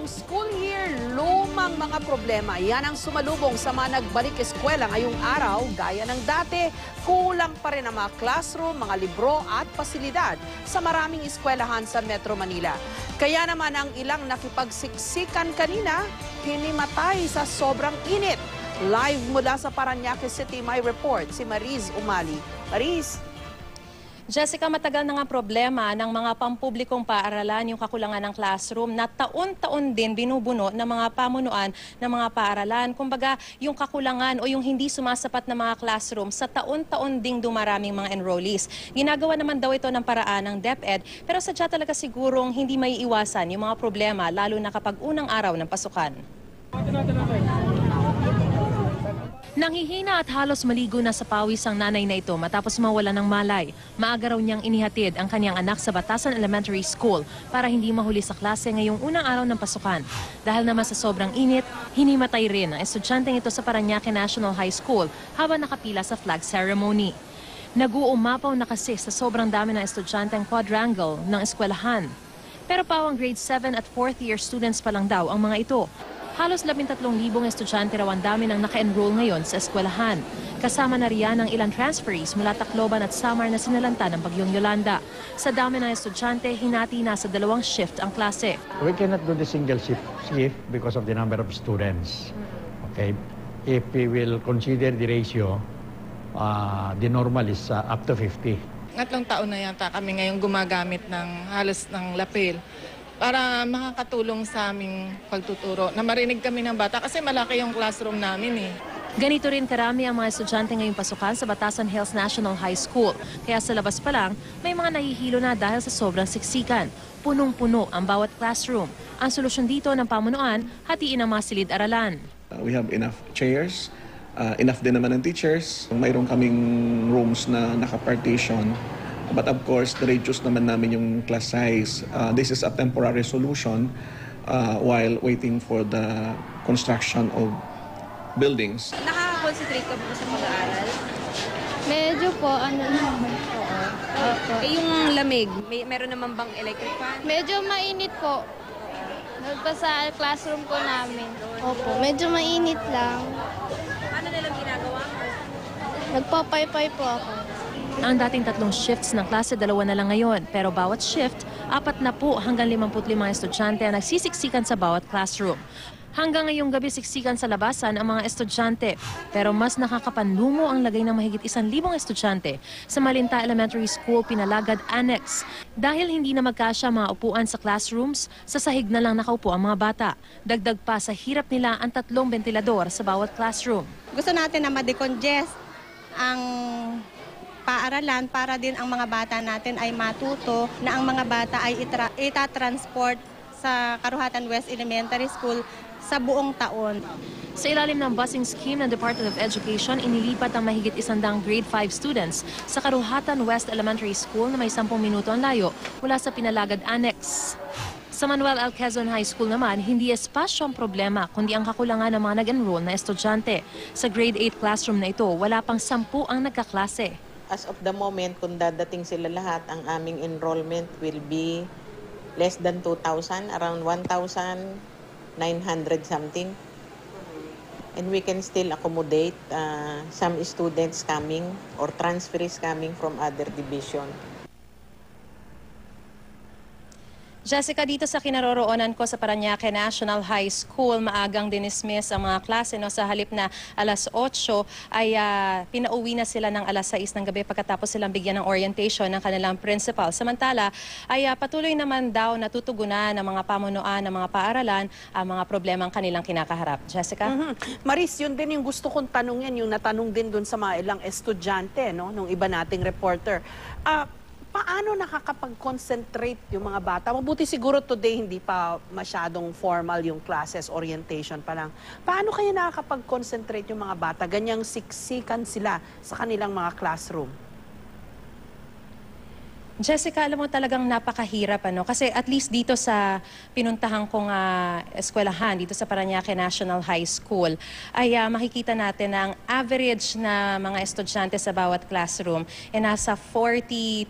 bagong school year, lumang mga problema. Yan ang sumalubong sa mga nagbalik eskwela ngayong araw. Gaya ng dati, kulang pa rin ang mga classroom, mga libro at pasilidad sa maraming eskwelahan sa Metro Manila. Kaya naman ang ilang nakipagsiksikan kanina, hinimatay sa sobrang init. Live mula sa Paranaque City, may report si Mariz Umali. Mariz? Jessica, matagal na nga problema ng mga pampublikong paaralan yung kakulangan ng classroom na taon-taon din binubuno ng mga pamunuan ng mga paaralan. Kumbaga, yung kakulangan o yung hindi sumasapat na mga classroom sa taon-taon ding dumaraming mga enrollees. Ginagawa naman daw ito ng paraan ng DepEd, pero sadya talaga sigurong hindi may iwasan yung mga problema lalo na kapag unang araw ng pasukan. Nanghihina at halos maligo na sa pawis ang nanay na ito matapos mawala ng malay. Maaga raw niyang inihatid ang kanyang anak sa Batasan Elementary School para hindi mahuli sa klase ngayong unang araw ng pasukan. Dahil naman sa sobrang init, hinimatay rin ang estudyanteng ito sa Paranaque National High School habang nakapila sa flag ceremony. Nag-uumapaw na kasi sa sobrang dami ng estudyanteng quadrangle ng eskwelahan. Pero pawang grade 7 at 4th year students pa lang daw ang mga ito. Halos 13,000 estudyante raw ang dami ng naka-enroll ngayon sa eskwelahan. Kasama na riyan ang ilang transferees mula Tacloban at Samar na sinalanta ng bagyong Yolanda. Sa dami ng estudyante, hinati na sa dalawang shift ang klase. We cannot do the single shift, shift because of the number of students. Okay? If we will consider the ratio, uh, the normal is uh, up to 50. Ngatlong taon na yata kami ngayong gumagamit ng halos ng lapel para makakatulong sa aming pagtuturo. Na marinig kami ng bata kasi malaki yung classroom namin eh. Ganito rin karami ang mga estudyante ngayong pasukan sa Batasan Hills National High School. Kaya sa labas pa lang, may mga nahihilo na dahil sa sobrang siksikan. Punong-puno ang bawat classroom. Ang solusyon dito ng pamunuan, hatiin ang mga silid-aralan. Uh, we have enough chairs, uh, enough din naman ng teachers. Mayroon kaming rooms na naka-partition. But of course, the-reduce naman namin yung class size. Uh, this is a temporary solution uh, while waiting for the construction of buildings. Nakaka-concentrate ka ba sa pag-aaral? Medyo po, ano naman. Opo. Eh, yung lamig, may, meron naman bang electric fan? Medyo mainit po. Doon pa sa classroom po namin. Opo, medyo mainit lang. Ano nilang ginagawa? Nagpapaypay po ako. Ang dating tatlong shifts ng klase, dalawa na lang ngayon. Pero bawat shift, apat na po hanggang 55 estudyante ang nagsisiksikan sa bawat classroom. Hanggang ngayong gabi siksikan sa labasan ang mga estudyante. Pero mas nakakapanlumo ang lagay ng mahigit isang libong estudyante sa Malinta Elementary School Pinalagad Annex. Dahil hindi na magkasya mga upuan sa classrooms, sa sahig na lang nakaupo ang mga bata. Dagdag pa sa hirap nila ang tatlong ventilador sa bawat classroom. gusto natin na ma-decongest ang paaralan para din ang mga bata natin ay matuto na ang mga bata ay itra- itatransport sa Karuhatan West Elementary School sa buong taon. Sa ilalim ng busing scheme ng Department of Education, inilipat ang mahigit isandang grade 5 students sa Karuhatan West Elementary School na may 10 minuto ang layo mula sa Pinalagad Annex. Sa Manuel L. Quezon High School naman, hindi espasyo ang problema, kundi ang kakulangan ng mga nag-enroll na estudyante. Sa grade 8 classroom na ito, wala pang 10 ang nagkaklase. As of the moment, kung dadating sila lahat, ang aming enrollment will be less than 2,000, around 1,900 something. And we can still accommodate uh, some students coming or transferees coming from other division. Jessica, dito sa kinaroroonan ko sa Paranaque National High School, maagang dinismiss ang mga klase no, sa halip na alas 8 ay ah, pinauwi na sila ng alas 6 ng gabi pagkatapos silang bigyan ng orientation ng kanilang principal. Samantala, ay ah, patuloy naman daw natutugunan ng mga pamunuan ng mga paaralan ang mga problemang kanilang kinakaharap. Jessica? Mhm. Maris, yun din yung gusto kong tanungin, yung natanong din dun sa mga ilang estudyante, no, nung iba nating reporter. Ah, paano nakakapag-concentrate yung mga bata? Mabuti siguro today hindi pa masyadong formal yung classes, orientation pa lang. Paano kaya nakakapag-concentrate yung mga bata? Ganyang siksikan sila sa kanilang mga classroom. Jessica, alam mo talagang napakahirap ano kasi at least dito sa pinuntahan kong ah, eskwelahan dito sa Paranaque National High School ay ah, makikita natin na ang average na mga estudyante sa bawat classroom ay nasa 42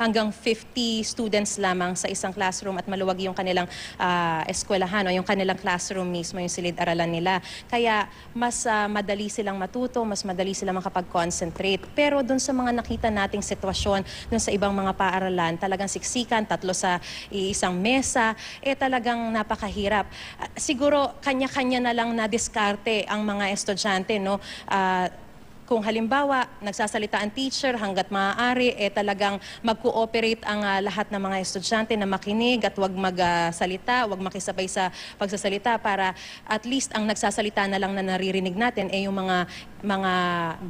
hanggang 50 students lamang sa isang classroom at maluwag yung kanilang ah, eskwelahan o yung kanilang classroom mismo yung silid-aralan nila. Kaya mas ah, madali silang matuto, mas madali silang makapag-concentrate. Pero dun sa mga nakita nating sitwasyon, dun sa ibang mga paaralan, talagang siksikan, tatlo sa isang mesa, eh talagang napakahirap. Ah, siguro kanya-kanya na lang na diskarte ang mga estudyante, no? Ah, kung halimbawa, nagsasalita ang teacher hanggat maaari, eh talagang mag-cooperate ang ah, lahat ng mga estudyante na makinig at wag magsalita, wag makisabay sa pagsasalita para at least ang nagsasalita na lang na naririnig natin ay yung mga mga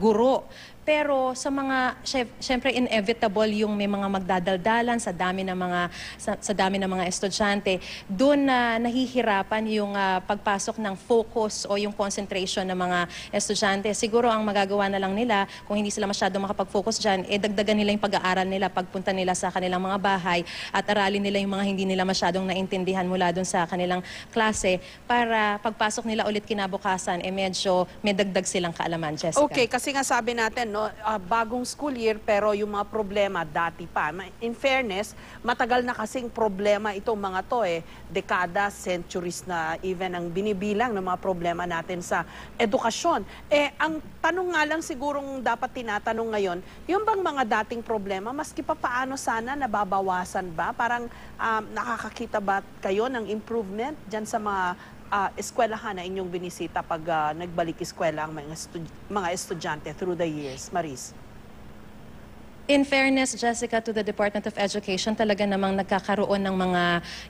guro. Pero sa mga, syem- syempre inevitable yung may mga magdadaldalan sa dami ng mga, sa, sa dami ng mga estudyante. Doon na nahihirapan yung ah, pagpasok ng focus o yung concentration ng mga estudyante. Siguro ang magagawa na lang nila, kung hindi sila masyado makapag-focus dyan, eh dagdagan nila yung pag-aaral nila pagpunta nila sa kanilang mga bahay at aralin nila yung mga hindi nila masyadong naintindihan mula doon sa kanilang klase para pagpasok nila ulit kinabukasan, eh medyo may dagdag silang kaalaman, Jessica. Okay, kasi nga sabi natin, no, ah, bagong school year pero yung mga problema dati pa. In fairness, matagal na kasing problema itong mga to eh. Dekada, centuries na even ang binibilang ng mga problema natin sa edukasyon. Eh, ang tanong nga lang sigurong dapat tinatanong ngayon, yung bang mga dating problema, maski pa paano sana nababawasan ba? Parang um, nakakakita ba kayo ng improvement dyan sa mga ah, eskwelahan na inyong binisita pag ah, nagbalik eskwela ang mga, estu- mga estudyante through the years? Maris? In fairness, Jessica, to the Department of Education, talaga namang nagkakaroon ng mga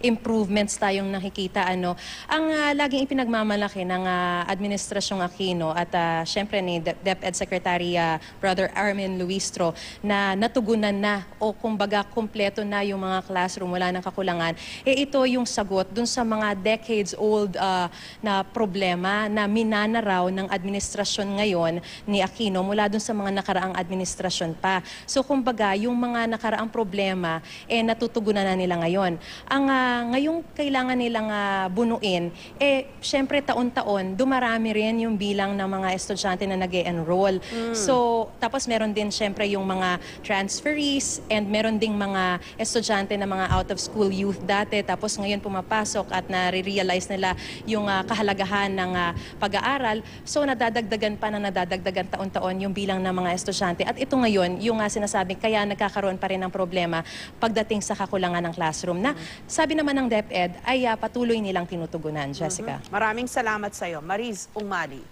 improvements tayong nakikita. Ano. Ang ah, laging ipinagmamalaki ng ah, Administrasyong Aquino at ah, syempre ni De- DepEd Secretary ah, Brother Armin Luistro na natugunan na o kumbaga kumpleto na yung mga classroom, wala ng kakulangan, eh ito yung sagot dun sa mga decades-old ah, na problema na minanaraw ng administrasyon ngayon ni Aquino mula dun sa mga nakaraang administrasyon pa. So kumbaga, yung mga nakaraang problema, eh natutugunan na nila ngayon. Ang ah, ngayong kailangan nilang ah, bunuin, eh syempre taon-taon, dumarami rin yung bilang ng mga estudyante na nag enroll So, tapos meron din syempre yung mga transferees and meron ding mga estudyante na mga out-of-school youth dati. Tapos ngayon pumapasok at nare-realize nila yung ah, kahalagahan ng ah, pag-aaral. So, nadadagdagan pa na nadadagdagan taon-taon yung bilang ng mga estudyante. At ito ngayon, yung uh, sinasabing kaya nagkakaroon pa rin ng problema pagdating sa kakulangan ng classroom na sabi naman ng DepEd ay ah, patuloy nilang tinutugunan, Jessica. Maraming salamat sa iyo. Maris Umali.